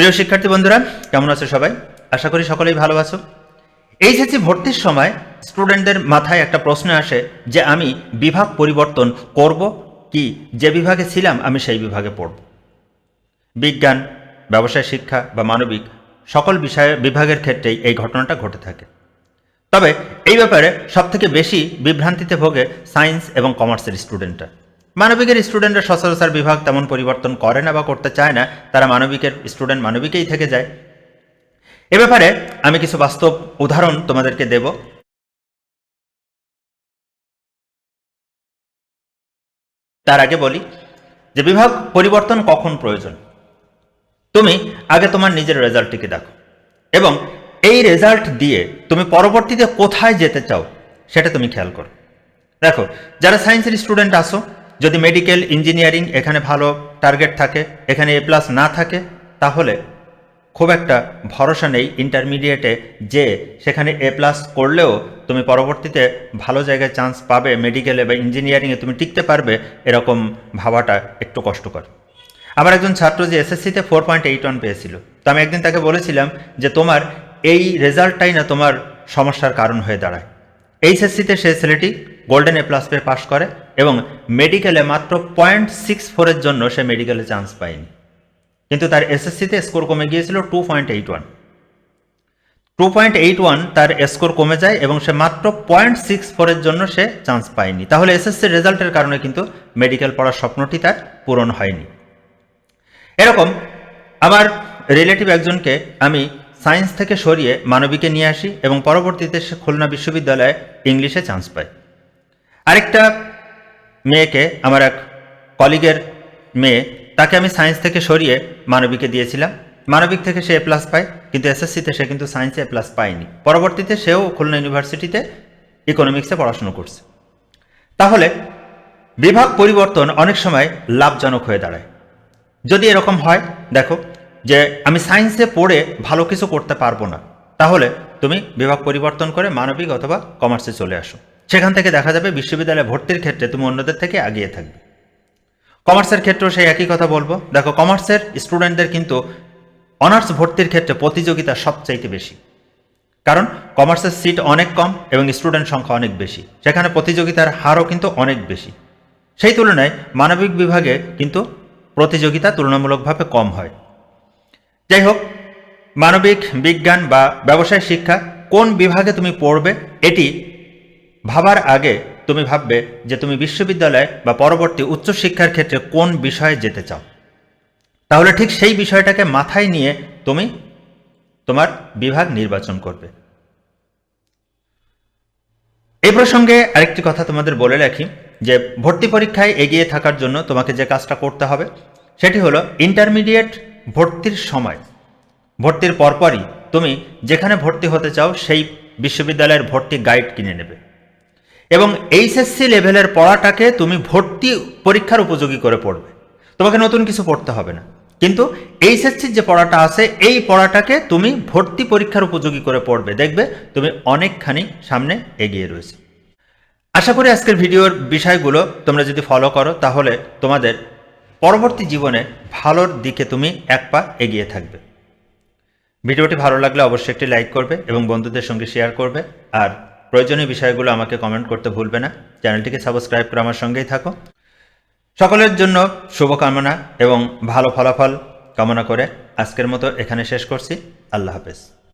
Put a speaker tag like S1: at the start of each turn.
S1: প্রিয় শিক্ষার্থী বন্ধুরা, কেমন আছো সবাই? আশা করি সকলেই ভালো আছো। এইচএসসি ভর্তির সময় স্টুডেন্টদের মাথায় একটা প্রশ্ন আসে যে আমি বিভাগ পরিবর্তন করব কি? যে বিভাগে ছিলাম, আমি সেই বিভাগে পড়ব। বিজ্ঞান, ব্যবসায় শিক্ষা বা মানবিক সকল বিষয়ে বিভাগের ক্ষেত্রেই এই ঘটনাটা ঘটে থাকে। তবে এই ব্যাপারে সবথেকে বেশি বিভ্রান্তিতে ভোগে সায়েন্স এবং কমার্সের স্টুডেন্টরা। মানবিকের স্টুডেন্টরা সচরাচর বিভাগ তেমন পরিবর্তন করে না বা করতে চায় না, তারা মানবিকের স্টুডেন্ট মানবিকেই থেকে যায়। এ ব্যাপারে আমি কিছু বাস্তব উদাহরণ তোমাদেরকে দেব। তার আগে বলি যে বিভাগ পরিবর্তন কখন প্রয়োজন? তুমি আগে তোমার নিজের রেজাল্টটিকে দেখো এবং এই রেজাল্ট দিয়ে তুমি পরবর্তীতে কোথায় যেতে চাও সেটা তুমি খেয়াল করো। দেখো, যারা সায়েন্সের স্টুডেন্ট আসো যদি মেডিকেল ইঞ্জিনিয়ারিং এখানে ভালো টার্গেট থাকে, এখানে এ প্লাস না থাকে, তাহলে খুব একটা ভরসা নেই ইন্টারমিডিয়েটে যে সেখানে এ প্লাস করলেও তুমি পরবর্তীতে ভালো জায়গায় চান্স পাবে মেডিকেলে বা ইঞ্জিনিয়ারিংয়ে তুমি টিকতে পারবে এরকম ভাবাটা একটু কষ্টকর। আমার একজন ছাত্র যে এসএসসিতে ফোর পয়েন্ট এইট ওয়ান পেয়েছিল, তো আমি একদিন তাকে বলেছিলাম যে তোমার এই রেজাল্টটাই না তোমার সমস্যার কারণ হয়ে দাঁড়ায়। এইচএসসিতে সে ছেলেটি গোল্ডেন এ প্লাস পেয়ে পাশ করে এবং মেডিকেলে মাত্র পয়েন্ট সিক্স ফোরের জন্য সে মেডিকেলে চান্স পায়নি। কিন্তু তার এসএসসিতে স্কোর কমে গিয়েছিল two point eight one two point eight one তার স্কোর কমে যায় এবং সে মাত্র পয়েন্ট সিক্স ফোরের জন্য সে চান্স পায়নি। তাহলে এসএসসির রেজাল্টের কারণে কিন্তু মেডিকেল পড়ার স্বপ্নটি তার পূরণ হয়নি। এরকম আমার রিলেটিভ একজনকে আমি সায়েন্স থেকে সরিয়ে মানবিকে নিয়ে আসি এবং পরবর্তীতে সে খুলনা বিশ্ববিদ্যালয়ে ইংলিশে চান্স পায়। আরেকটা মেয়েকে আমার এক কলিগের মেয়ে, তাকে আমি সায়েন্স থেকে সরিয়ে মানবিকে দিয়েছিলাম। মানবিক থেকে সে এ প্লাস পায়, কিন্তু এসএসসিতে সে কিন্তু সায়েন্সে এ প্লাস পায়নি। পরবর্তীতে সেও খুলনা ইউনিভার্সিটিতে ইকোনমিক্সে পড়াশুনো করছে। তাহলে বিভাগ পরিবর্তন অনেক সময় লাভজনক হয়ে দাঁড়ায়। যদি এরকম হয়, দেখো, যে আমি সায়েন্সে পড়ে ভালো কিছু করতে পারব না, তাহলে তুমি বিভাগ পরিবর্তন করে মানবিক অথবা কমার্সে চলে আসো। সেখান থেকে দেখা যাবে বিশ্ববিদ্যালয়ে ভর্তির ক্ষেত্রে তুমি অন্যদের থেকে আগিয়ে থাকবে। কমার্সের ক্ষেত্রেও সেই একই কথা বলব। দেখো, কমার্সের স্টুডেন্টদের কিন্তু অনার্স ভর্তির ক্ষেত্রে প্রতিযোগিতা সবচাইতে বেশি। কারণ কমার্সের সিট অনেক কম এবং স্টুডেন্ট সংখ্যা অনেক বেশি। সেখানে প্রতিযোগিতার হারও কিন্তু অনেক বেশি। সেই তুলনায় মানবিক বিভাগে কিন্তু প্রতিযোগিতা তুলনামূলকভাবে কম হয়। যাই হোক, মানবিক বিজ্ঞান বা ব্যবসায় শিক্ষা কোন বিভাগে তুমি পড়বে, এটি ভাবার আগে তুমি ভাববে যে তুমি বিশ্ববিদ্যালয় বা পরবর্তী উচ্চশিক্ষার ক্ষেত্রে কোন বিষয়ে যেতে চাও। তাহলে ঠিক সেই বিষয়টাকে মাথায় নিয়ে তুমি তোমার বিভাগ নির্বাচন করবে। এই প্রসঙ্গে আরেকটি কথা তোমাদের বলে রাখি, যে ভর্তি পরীক্ষায় এগিয়ে থাকার জন্য তোমাকে যে কাজটা করতে হবে, সেটি হলো ইন্টারমিডিয়েট ভর্তির সময়। ভর্তির পরপরই তুমি যেখানে ভর্তি হতে চাও, সেই বিশ্ববিদ্যালয়ের ভর্তি গাইড কিনে নেবে। এবং এইচএসসি লেভেলের পড়াটাকে তুমি ভর্তি পরীক্ষার উপযোগী করে পড়বে। তোমাকে নতুন কিছু পড়তে হবে না। কিন্তু এইচএসসির যে পড়াটা আছে, এই পড়াটাকে তুমি ভর্তি পরীক্ষার উপযোগী করে পড়বে। দেখবে তুমি অনেকখানি সামনে এগিয়ে রয়েছে। আশা করি আজকের ভিডিওর বিষয়গুলো তোমরা যদি ফলো করো, তাহলে তোমাদের পরবর্তী জীবনে ভালোর দিকে তুমি এক পা এগিয়ে থাকবে। ভিডিওটি ভালো লাগলে অবশ্যই একটি লাইক করবে এবং বন্ধুদের সঙ্গে শেয়ার করবে। আর প্রয়োজনীয় বিষয়গুলো আমাকে কমেন্ট করতে ভুলবে না। চ্যানেলটিকে সাবস্ক্রাইব করে আমার সঙ্গেই থাকো। সকলের জন্য শুভকামনা এবং ভালো ফলাফল কামনা করে আজকের মতো এখানে শেষ করছি। আল্লাহ হাফেজ।